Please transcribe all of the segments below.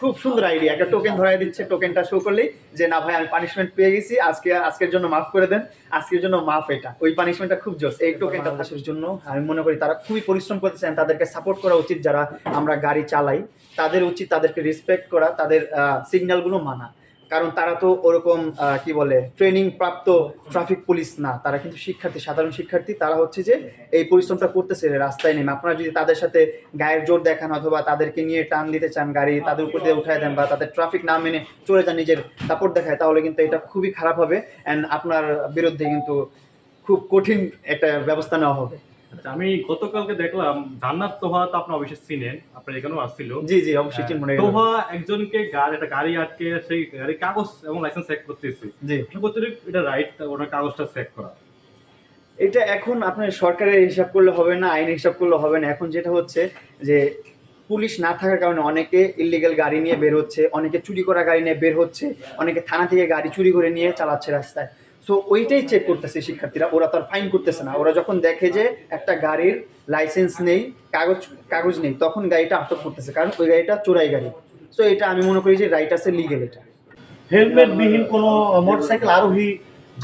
খুব সুন্দর আইডিয়া একটা টোকেন ধরাই দিচ্ছে টোকেনটা শো করলেই যে না ভাই আমি পানিশমেন্ট পেয়ে গেছি আজকে আজকের জন্য মাফ করে দেন আজকের জন্য মাফ এটা। ওই পানিশমেন্টটা খুব জোস। এই টোকেনটা আসার জন্য আমি মনে করি তারা খুবই পরিশ্রম করতেছেন তাদেরকে সাপোর্ট করা উচিত যারা আমরা গাড়ি চালাই। তাদের উচিত তাদেরকে রেসপেক্ট করা তাদের সিগন্যালগুলো মানা। কারণ তারা তো ওরকম কি বলে ট্রেনিং প্রাপ্ত ট্রাফিক পুলিশ না। তারা কিন্তু শিক্ষার্থী, সাধারণ শিক্ষার্থী। তারা হচ্ছে যে এই পরিশ্রমটা করতেছে, রাস্তায় নেমে। আপনারা যদি তাদের সাথে গায়ের জোর দেখান অথবা তাদেরকে নিয়ে টান দিতে চান, গাড়ি তাদের উপর দিয়ে উঠায় দেন বা তাদের ট্রাফিক না মেনে চলে যান, নিজের সাপোর্ট দেখায়, তাহলে কিন্তু এটা খুবই খারাপ হবে। অ্যান্ড আপনার বিরুদ্ধে কিন্তু খুব কঠিন একটা ব্যবস্থা নেওয়া হবে। আমি গতকালকে দেখলাম জান্নাত তোহা তো আপনার অবশ্যই চিনেন আপনার এখানেও আসছিল। জি জি অবশ্যই চিনব না এগুলো। তোহা একজনকে গাড়ি একটা গাড়ি আটকে সেই গাড়ির কাগজ এবং লাইসেন্স চেক করতেছে। জি। এটা রাইট ওনার কাগজটা চেক করা। এটা এখন আপনার সরকারের হিসাব করলে হবে না আইন হিসাব করলে হবে না। এখন যেটা হচ্ছে যে পুলিশ না থাকার কারণে অনেকে ইলিগাল গাড়ি নিয়ে বের হচ্ছে অনেকে চুরি করা গাড়ি নিয়ে বের হচ্ছে অনেকে থানা থেকে গাড়ি চুরি করে নিয়ে চালাচ্ছে রাস্তায়। সো ওইটাই চেক করতেছে শিক্ষার্থীরা। ওরা তো আর ফাইন করতেছে না। ওরা যখন দেখে যে একটা গাড়ির লাইসেন্স নেই, কাগজ কাগজ নেই, তখন গাড়িটা আটক করতেছে। কারণ ওই গাড়িটা চোরাই গাড়ি। সো এটা আমি মনে করি যে রাইট আছে লিগেল এটা। হেলমেটবিহীন কোনো মোটরসাইকেল আরোহী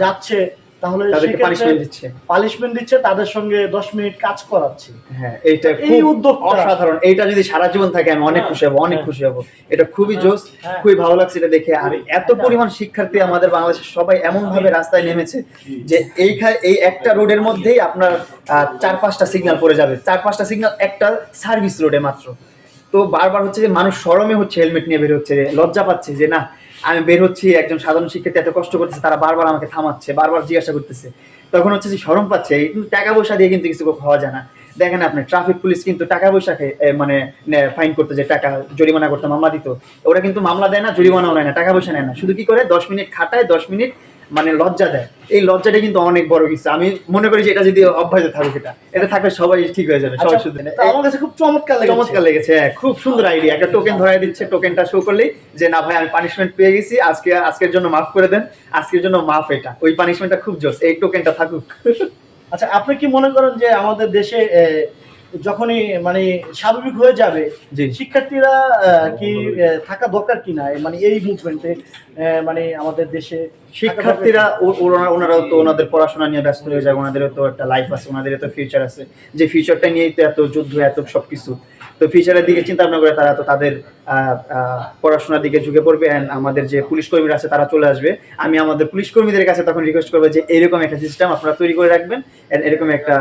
যাচ্ছে তাহলে তাদেরকে পানিশমেন্ট দিচ্ছে। পানিশমেন্ট দিচ্ছে তাদের সঙ্গে দশ মিনিট কাজ করাচ্ছে। হ্যাঁ এইটা এই খুব উদ্যোগটা- অসাধারণ। এইটা যদি সারা জীবন থাকে আমি অনেক হ্যাঁ, খুশি হব অনেক হ্যাঁ। খুশি হব। এটা খুবই জোস হ্যাঁ। খুবই ভালো লাগছে এটা দেখে। আর এত পরিমাণ শিক্ষার্থী আমাদের বাংলাদেশের সবাই এমন ভাবে রাস্তায় নেমেছে যে এইখানে এই একটা রোডের মধ্যেই আপনার চার পাঁচটা সিগন্যাল পড়ে যাবে। চার পাঁচটা সিগন্যাল একটা সার্ভিস রোডে মাত্র। তো বারবার হচ্ছে যে মানুষ সরমে হচ্ছে হেলমেট নিয়ে বের হচ্ছে লজ্জা পাচ্ছে যে না আমি বের হচ্ছি, একজন সাধারণ শিক্ষার্থী এত কষ্ট করতেছে, তারা বারবার আমাকে থামাচ্ছে, বারবার জিজ্ঞাসা করতেছে। তখন হচ্ছে যে সরম পাচ্ছে টাকা পয়সা দিয়ে কিন্তু কিছু হওয়া যায় না। দেখেন আপনি ট্রাফিক পুলিশ কিন্তু টাকা পয়সা মানে ফাইন করতে যে টাকা, জরিমানা করতে, মামলা দিত। ওরা কিন্তু মামলা দেয় না, জরিমানাও নেয় না, টাকা পয়সা নেয় না। শুধু কি করে? দশ মিনিট খাটায়, দশ মিনিট মানে লজ্জা দেয়। এই লজ্জাটা কিন্তু অনেক বড় কিছু। আমি মনে করি যে এটা যদি অভ্যাসে থাকুক এটা। এটা থাকলে সবাই ঠিক হয়ে যাবে সবাই আচ্ছা, শুধু আমার কাছে খুব চমৎকার লেগেছে। চমৎকার লেগেছে হ্যাঁ, খুব সুন্দর আইডিয়া একটা টোকেন ধরাই দিচ্ছে টোকেনটা শো করলেই যে না ভাই আমি পানিশমেন্ট পেয়ে গেছি আজকে আজকের জন্য মাফ করে দেন আজকের জন্য মাফ এটা। ওই পানিশমেন্টটা খুব জোস এই টোকেনটা থাকুক। আচ্ছা আপনি কি মনে করেন যে আমাদের দেশে যখনই মানে স্বাভাবিক হয়ে যাবে শিক্ষার্থীরা কি থাকা দরকার কিনা মানে এই মুভমেন্টে মানে আমাদের দেশে শিক্ষার্থীরা ওনারাও তো ওনাদের পড়াশোনা নিয়ে ব্যস্ত হয়ে যায় ওনাদেরও তো একটা লাইফ আছে ওনাদের তো ফিউচার আছে। যে ফিউচারটা নিয়েই তো এত যুদ্ধ এত সবকিছু। তো ফিউচারের দিকে চিন্তা ভাবনা করে তারা তো তাদের পড়াশোনার দিকে ঝুঁকে পড়বে অ্যান্ড আমাদের যে পুলিশ কর্মীরা আছে তারা চলে আসবে। আমি আমাদের পুলিশ কর্মীদের কাছে তখন রিকোয়েস্ট করব যে এরকম একটা সিস্টেম আপনারা তৈরি করে রাখবেন and এরকম একটা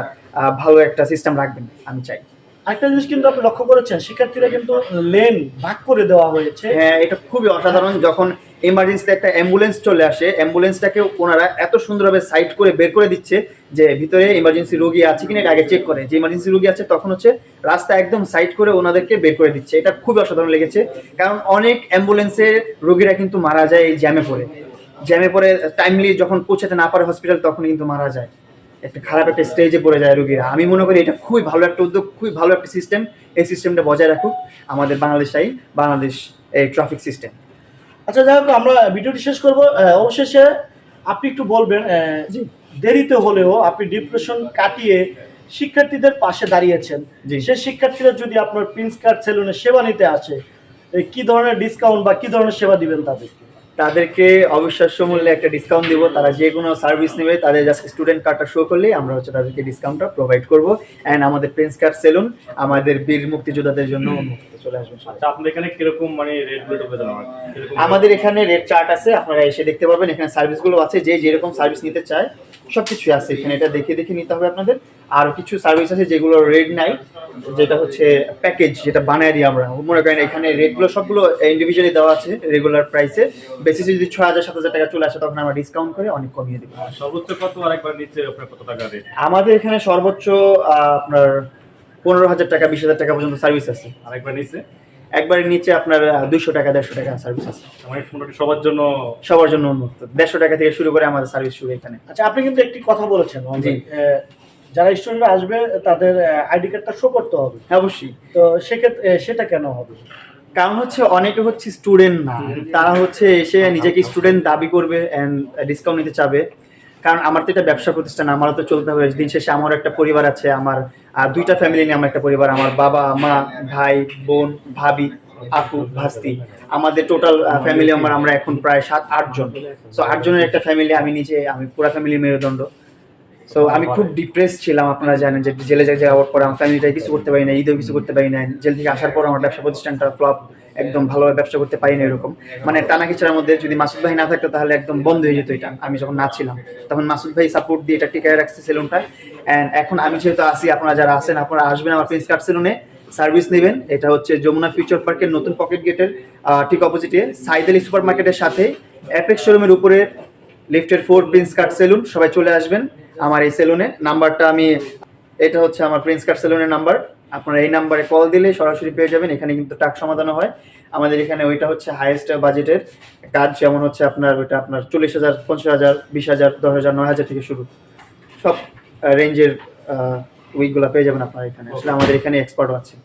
ভালো একটা সিস্টেম রাখবেন আমি চাই। আরেকটা জিনিস কিন্তু আপনি লক্ষ্য করেছেন শিক্ষার্থীরা কিন্তু লেন ভাগ করে দেওয়া হয়েছে। হ্যাঁ এটা খুবই অসাধারণ। যখন এমার্জেন্সিতে একটা অ্যাম্বুলেন্স চলে আসে অ্যাম্বুলেন্সটাকে ওনারা এত সুন্দরভাবে সাইড করে বের করে দিচ্ছে যে ভিতরে ইমার্জেন্সি রোগী আছে কিনা এটা আগে চেক করে। যে ইমার্জেন্সি রোগী আছে তখন হচ্ছে রাস্তা একদম সাইড করে ওনাদেরকে বের করে দিচ্ছে। এটা খুবই অসাধারণ লেগেছে। কারণ অনেক অ্যাম্বুলেন্সের রোগীরা কিন্তু মারা যায় এই জ্যামে পড়ে। জ্যামে পড়ে টাইমলি যখন পৌঁছাতে না পারে হসপিটাল তখন কিন্তু মারা যায়। একটা খারাপ একটা স্টেজে পড়ে যায় রোগীরা। আমি মনে করি এটা খুবই ভালো একটা উদ্যোগ খুবই ভালো একটা সিস্টেম এই সিস্টেমটা বজায় রাখুক আমাদের বাংলাদেশ আইন বাংলাদেশ এই ট্রাফিক সিস্টেম আচ্ছা যাই হোক আমরা ভিডিওটি শেষ করব। অবশেষে আপনি একটু বলবেন। দেরিতে হলেও আপনি ডিপ্রেশন কাটিয়ে শিক্ষার্থীদের পাশে দাঁড়িয়েছেন। জি। সে শিক্ষার্থীরা যদি আপনার প্রিন্স কার্ড সেলুনে সেবা নিতে আসে কি ধরনের ডিসকাউন্ট বা কি ধরনের সেবা দিবেন তাদেরকে? তাদেরকে অবিশ্বাস্য মূল্যে একটা ডিসকাউন্ট দিব। তারা যে কোনো সার্ভিস নেবে তাদের জাস্ট স্টুডেন্ট কার্ডটা শো করলে আমরা হচ্ছে তাদেরকে ডিসকাউন্টটা প্রোভাইড করব। অ্যান্ড আমাদের প্রিন্স কার্ড সেলুন আমাদের বীর মুক্তিযোদ্ধাদের জন্য চলে আসবেন আচ্ছা আপনাদের এখানে কীরকম মানে রেটগুলো হয়? আমাদের এখানে রেট চার্ট আছে আপনারা এসে দেখতে পারবেন এখানে সার্ভিসগুলো আছে যে যেরকম সার্ভিস নিতে চায় সব কিছুই আছে এখানে। এটা দেখে দেখে নিতে হবে আপনাদের। আর কিছু সার্ভিস আছে যেগুলো রেড নাই যেটা হচ্ছে প্যাকেজ যেটা বানায় দিই আমরা। মনে করেন এখানে রেটগুলো সবগুলো ইন্ডিভিজুয়ালি দেওয়া আছে রেগুলার প্রাইসে বেসিসে যদি ছয় হাজার সাত হাজার টাকা চলে আসে তখন আমরা ডিসকাউন্ট করে অনেক কমিয়ে দেবো। সর্বোচ্চ কত আর একবার নিচে আপনার কত টাকা রেট আমাদের এখানে সর্বোচ্চ আপনার পনেরো হাজার টাকা বিশ হাজার টাকা পর্যন্ত সার্ভিস আছে। আর একবার নিচে? একবারের নিচে আপনার দুশো টাকা দেড়শো টাকা সার্ভিস আছে। মানে মোটামুটি সবার জন্য সবার জন্য উন্মুক্ত। দেড়শো টাকা থেকে শুরু করে আমাদের সার্ভিস শুরু এখানে। আচ্ছা আপনি কিন্তু একটি কথা বলেছেন যারা স্টুডেন্টরা আসবে তাদের আইডি কার্ডটা শো করতে হবে। হ্যাঁ অবশ্যই। তো সেক্ষেত্রে সেটা কেন হবে? কারণ হচ্ছে অনেকে হচ্ছে স্টুডেন্ট না। তারা হচ্ছে এসে নিজেকে স্টুডেন্ট দাবি করবে অ্যান্ড ডিসকাউন্ট নিতে চাবে। কারণ আমার তো এটা ব্যবসা প্রতিষ্ঠান, আমারও তো চলতে হবে। দিন শেষে আমারও একটা পরিবার আছে, আমার দুইটা ফ্যামিলি নিয়ে আমার একটা পরিবার, আমার বাবা, মা, ভাই, বোন, ভাবি, আপু, ভাস্তি। আমাদের টোটাল ফ্যামিলি মেম্বার আমরা এখন প্রায় সাত, আট জন। সো আট জনের একটা ফ্যামিলি আমি নিজে, আমি পুরো ফ্যামিলি মেরুদণ্ড। সো আমি খুব ডিপ্রেস ছিলাম, আপনারা জানেন যে জেলে যে যাওয়ার পর আমার ফ্যামিলিটা কিছু করতে পারি না ঈদেও কিছু করতে পারি না জেল থেকে আসার পর আমার ব্যবসা প্রতিষ্ঠানটা ফ্লপ একদম ভালোভাবে ব্যবসা করতে পারি না এরকম। মানে টানা কিচার মধ্যে যদি মাসুদ ভাই না থাকতো তাহলে একদম বন্ধ হয়ে যেত এটা, আমি যখন না ছিলাম তখন মাসুদ ভাই সাপোর্ট দিয়ে এটা টিকায় রাখছে সেলুনটা অ্যান্ড এখন আমি যেহেতু আসি আপনারা যারা আছেন, আপনারা আসবেন আমার প্রিন্স কার্ড সেলুনে সার্ভিস নেবেন। এটা হচ্ছে যমুনা ফিউচার পার্কের নতুন পকেট গেটের ঠিক অপোজিটে সাইদ আলী সুপার মার্কেটের সাথে অ্যাপেক্স শোরুমের উপরে লিফটের ফোর প্রিন্স কার্ড সেলুন সবাই চলে আসবেন আমার এই সেলুনে নাম্বারটা আমি, এটা হচ্ছে আমার প্রিন্স কার্ড সেলুনের নাম্বার আপনারা এই নাম্বারে কল দিলে সরাসরি পেয়ে যাবেন, এখানে কিন্তু টাক সমাধানও হয়। আমাদের এখানে ওইটা হচ্ছে হাইয়েস্ট বাজেটের কাজ, যেমন হচ্ছে আপনার ওইটা আপনার চল্লিশ হাজার, পঞ্চাশ হাজার, বিশ হাজার, দশ হাজার, নয় হাজার থেকে শুরু। সব রেঞ্জের উইকগুলো পেয়ে যাবেন আপনারা এখানে। আসলে আমাদের এখানে এক্সপার্টও আছে।